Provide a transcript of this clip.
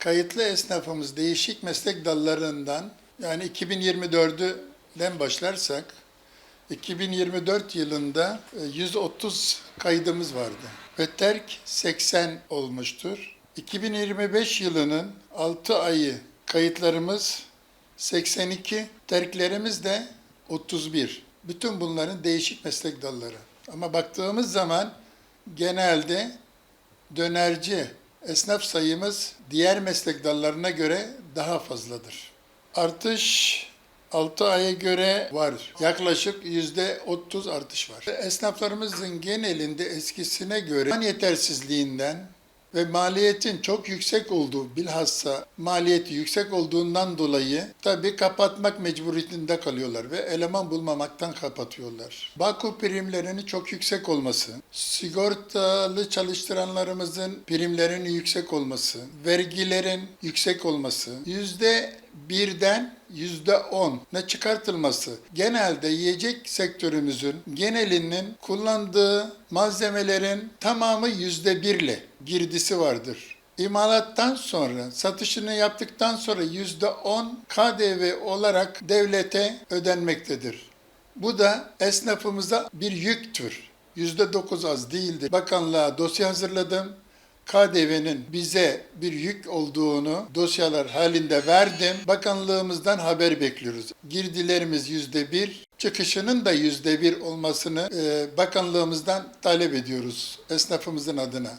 Kayıtlı esnafımız değişik meslek dallarından yani 2024'den başlarsak 2024 yılında e, 130 kaydımız vardı ve terk 80 olmuştur. 2025 yılının 6 ayı kayıtlarımız 82, terklerimiz de 31. Bütün bunların değişik meslek dalları. Ama baktığımız zaman genelde dönerci esnaf sayımız diğer meslek dallarına göre daha fazladır. Artış 6 aya göre var. Yaklaşık yüzde 30 artış var. Esnaflarımızın genelinde eskisine göre yetersizliğinden ve maliyetin çok yüksek olduğu bilhassa maliyeti yüksek olduğundan dolayı tabii kapatmak mecburiyetinde kalıyorlar ve eleman bulmamaktan kapatıyorlar. Bağkur primlerinin çok yüksek olması, sigortalı çalıştıranlarımızın primlerinin yüksek olması, vergilerin yüksek olması, yüzde birden yüzde on ne çıkartılması genelde yiyecek sektörümüzün genelinin kullandığı malzemelerin tamamı yüzde birle girdisi vardır. İmalattan sonra, satışını yaptıktan sonra yüzde on KDV olarak devlete ödenmektedir. Bu da esnafımıza bir yüktür. Yüzde dokuz az değildir. Bakanlığa dosya hazırladım. KDV'nin bize bir yük olduğunu dosyalar halinde verdim. Bakanlığımızdan haber bekliyoruz. Girdilerimiz yüzde bir, çıkışının da yüzde bir olmasını e, bakanlığımızdan talep ediyoruz esnafımızın adına.